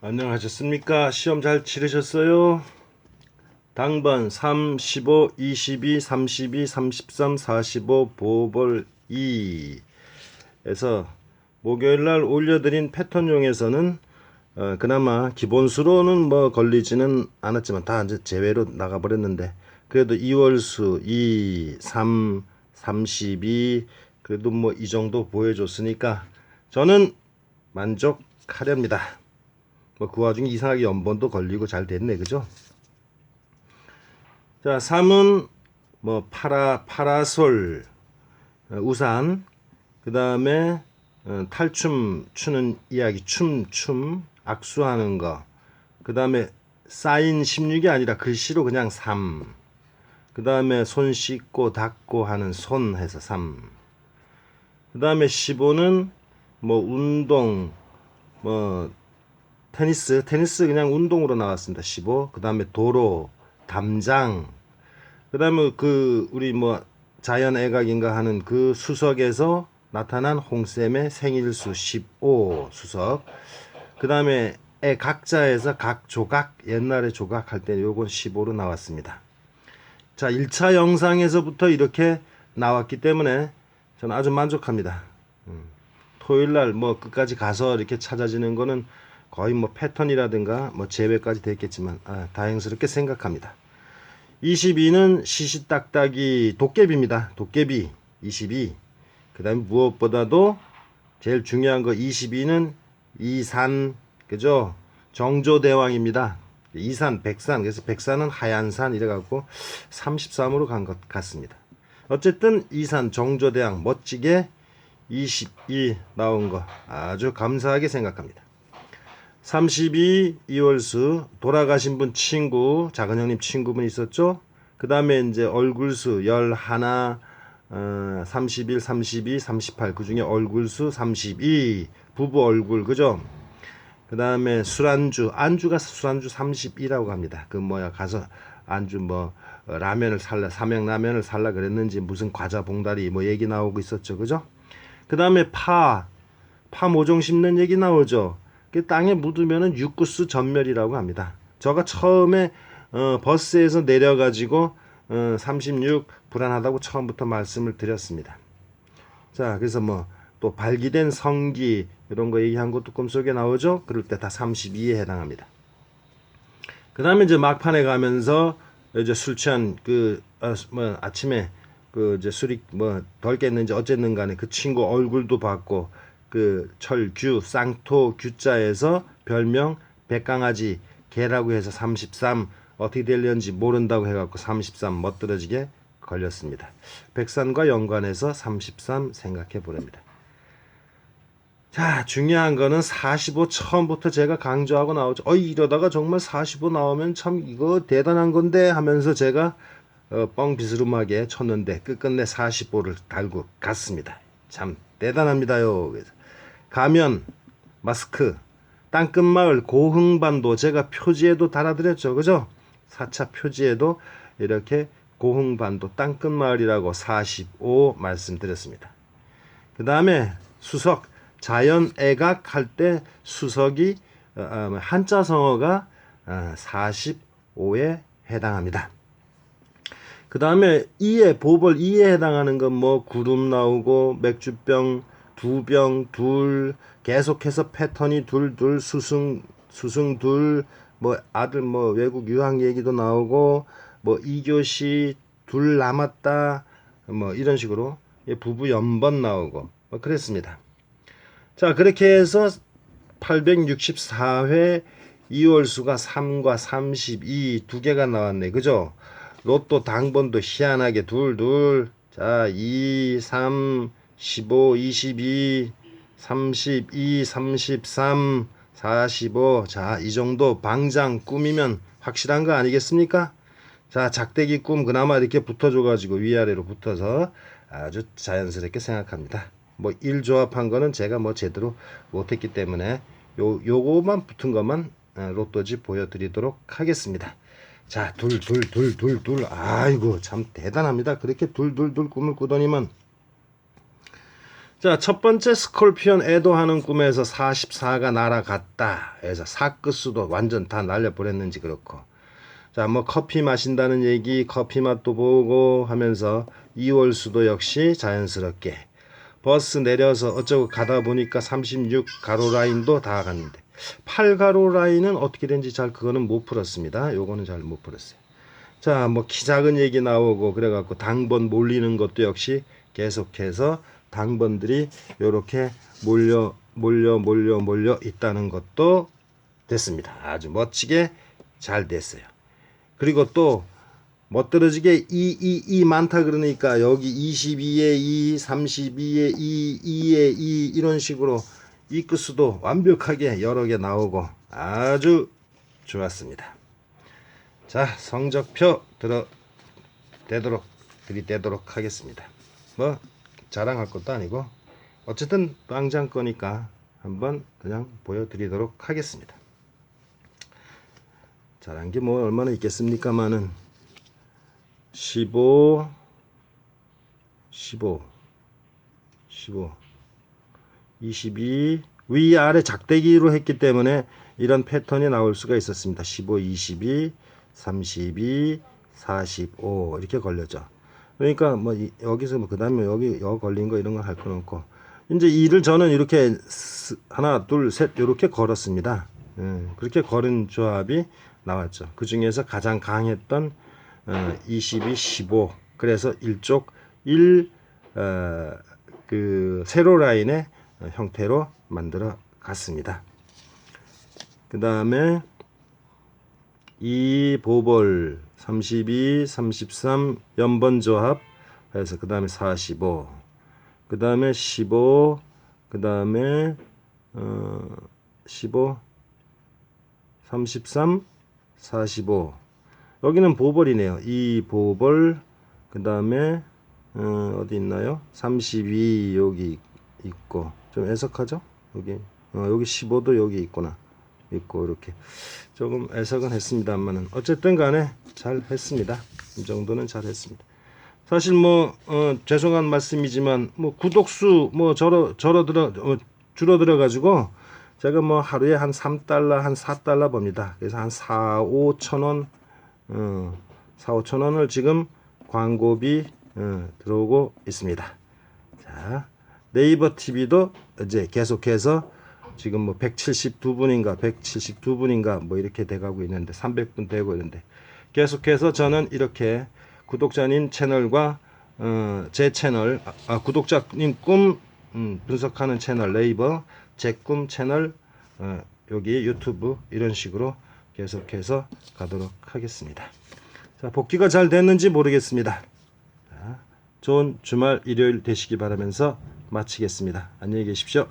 안녕하셨습니까? 시험 잘 치르셨어요? 당번 3, 15, 22, 32, 33, 45, 보벌 2에서 목요일날 올려드린 패턴용에서는 어, 그나마 기본수로는 뭐 걸리지는 않았지만 다 이제 제외로 나가버렸는데 그래도 2월수 2, 3, 32 그래도 뭐 이 정도 보여줬으니까 저는 만족하렵니다. 뭐 그 와중에 이상하게 연번도 걸리고 잘 됐네 그죠? 자 3은 뭐 파라 파라솔 어, 우산 그 다음에 어, 탈춤 추는 이야기 춤춤 악수하는 거그 다음에 사인 16이 아니라 글씨로 그냥 3. 그 다음에 손 씻고 닦고 하는 손 해서 3. 그 다음에 15는 뭐 운동, 뭐 테니스, 테니스 그냥 운동으로 나왔습니다. 15. 그 다음에 도로, 담장. 그 다음에 그 우리 뭐 자연 애각인가 하는 그 수석에서 나타난 홍쌤의 생일수 15 수석. 그 다음에 애 각자에서 각 조각, 옛날에 조각할 때 요건 15로 나왔습니다. 자, 1차 영상에서부터 이렇게 나왔기 때문에 저는 아주 만족합니다. 음, 토요일 날 뭐 끝까지 가서 이렇게 찾아지는 거는 거의 뭐 패턴이라든가 뭐 제외까지 됐겠지만 아, 다행스럽게 생각합니다. 22는 시시딱딱이 도깨비입니다. 도깨비 22. 그 다음에 무엇보다도 제일 중요한 거 22는 이산 그죠? 정조대왕입니다. 이산, 백산 그래서 백산은 하얀 산 이래 갖고 33으로 간 것 같습니다. 어쨌든 이산 정조대왕 멋지게 22 나온 거 아주 감사하게 생각합니다. 32 이월수 돌아가신 분 친구 작은 형님 친구분 있었죠? 그 다음에 이제 얼굴수 11 어, 31, 32, 38 그 중에 얼굴수 32 부부 얼굴 그죠? 그 다음에 술안주 안주가 술안주 32라고 합니다. 그 뭐야 가서 안주 뭐 어, 라면을 살라 삼양라면을 살라 그랬는지 무슨 과자 봉다리 뭐 얘기 나오고 있었죠 그죠? 그 다음에 파, 파 모종 심는 얘기 나오죠. 그 땅에 묻으면은 육구수 전멸이라고 합니다. 저가 처음에 어, 버스에서 내려가지고 어, 36 불안하다고 처음부터 말씀을 드렸습니다. 자, 그래서 뭐 또 발기된 성기 이런 거 얘기한 것도 꿈속에 나오죠. 그럴 때 다 32에 해당합니다. 그 다음에 이제 막판에 가면서 이제 술 취한 그, 어, 뭐, 아침에 그 이제 술이 뭐 덜 깼는지 어쨌는 간에 그 친구 얼굴도 봤고 그 철규 쌍토 규자에서 별명 백강아지 개라고 해서 33 어떻게 될는지 모른다고 해갖고 33 멋들어지게 걸렸습니다. 백산과 연관해서 33 생각해 보렵니다. 자, 중요한 거는 45 처음부터 제가 강조하고 나오죠. 어, 이러다가 정말 45 나오면 참 이거 대단한 건데 하면서 제가 어, 뻥 비스름하게 쳤는데 끝끝내 45를 달고 갔습니다. 참 대단합니다요. 그래서 가면, 마스크, 땅끝마을 고흥반도 제가 표지에도 달아드렸죠. 그죠? 4차 표지에도 이렇게 고흥반도 땅끝마을이라고 45 말씀드렸습니다. 그 다음에 수석, 자연 애각 할 때 수석이 어, 어, 한자 성어가 45에 해당합니다. 그 다음에 이에 보벌 이에 해당하는 건 뭐 구름 나오고 맥주병 두 병 둘 계속해서 패턴이 둘 둘 수승 수승 둘 뭐 아들 뭐 외국 유학 얘기도 나오고 뭐 이교시 둘 남았다 뭐 이런 식으로 부부 연번 나오고 뭐 그랬습니다. 자 그렇게 해서 864회 2월수가 3과 32 두 개가 나왔네 그죠? 로또 당번도 희한하게 둘둘 자 2, 3, 15, 22, 32, 33, 45 자 이 정도 방장 꿈이면 확실한 거 아니겠습니까? 자 작대기 꿈 그나마 이렇게 붙어줘 가지고 위아래로 붙어서 아주 자연스럽게 생각합니다. 뭐 일 조합한 거는 제가 뭐 제대로 못했기 때문에 요 요거만 붙은 것만 어, 로또지 보여드리도록 하겠습니다. 자, 둘, 둘, 둘, 둘, 둘. 아이고, 참 대단합니다. 그렇게 둘, 둘, 둘 꿈을 꾸더니만. 자, 첫 번째 스콜피온 애도하는 꿈에서 44가 날아갔다. 해서 사끝수도 완전 다 날려버렸는지 그렇고. 자, 뭐 커피 마신다는 얘기, 커피 맛도 보고 하면서 이월수도 역시 자연스럽게 버스 내려서 어쩌고 가다 보니까 36 가로 라인도 다 갔는데 8 가로 라인은 어떻게 된지 잘 그거는 못 풀었습니다. 요거는 잘 못 풀었어요. 자, 뭐 키 작은 얘기 나오고 그래갖고 당번 몰리는 것도 역시 계속해서 당번들이 요렇게 몰려 몰려 몰려 몰려 있다는 것도 됐습니다. 아주 멋지게 잘 됐어요. 그리고 또 멋들어지게 2, 2, 2 많다 그러니까 여기 22에 2, 32에 2, 2에 2 이런 식으로 이 끝수도 완벽하게 여러 개 나오고 아주 좋았습니다. 자 성적표 들어 되도록 들이대도록 하겠습니다. 뭐 자랑할 것도 아니고 어쨌든 빵장 거니까 한번 그냥 보여드리도록 하겠습니다. 잘한 게 뭐 얼마나 있겠습니까마는 15 15 15 22 위아래 작대기로 했기 때문에 이런 패턴이 나올 수가 있었습니다. 15 22 32 45 이렇게 걸렸죠. 그러니까 뭐 이- 여기서 뭐 그다음에 여기 여 걸린 거 이런 거할건 없고 이제 이를 저는 이렇게 스- 하나 둘 셋 이렇게 걸었습니다. 예, 그렇게 걸은 조합이 나왔죠. 그 중에서 가장 강했던 어, 22, 15 그래서 일쪽 1 어, 그 세로 라인의 어, 형태로 만들어 갔습니다. 그 다음에 이 보벌 32, 33 연번 조합 해서 그 다음에 45, 그 다음에 15, 그 다음에 어, 15, 33, 45 여기는 보벌이네요. 이 보벌 그 다음에 어, 어디 있나요? 32 여기 있고 좀 애석하죠? 여기 어, 여기 15도 여기 있구나 있고 이렇게 조금 애석은 했습니다만은 어쨌든 간에 잘 했습니다. 이 정도는 잘 했습니다. 사실 뭐 어, 죄송한 말씀이지만 뭐 구독수 뭐 저러 저러 들어 어, 줄어들어 가지고 제가 뭐 하루에 한 3달러 한 4달러 봅니다. 그래서 한 4, 5천 원 어, 4, 5천 원을 지금 광고비 어, 들어오고 있습니다. 자, 네이버 TV도 이제 계속해서 지금 뭐 172분인가 172분인가 뭐 이렇게 돼가고 있는데 300분 되고 있는데 계속해서 저는 이렇게 구독자님 채널과 어, 제 채널 아, 아, 구독자님 꿈 음, 분석하는 채널 네이버 제 꿈 채널 어, 여기 유튜브 이런 식으로 계속해서 가도록 하겠습니다. 자 복귀가 잘 됐는지 모르겠습니다. 자, 좋은 주말 일요일 되시기 바라면서 마치겠습니다. 안녕히 계십시오.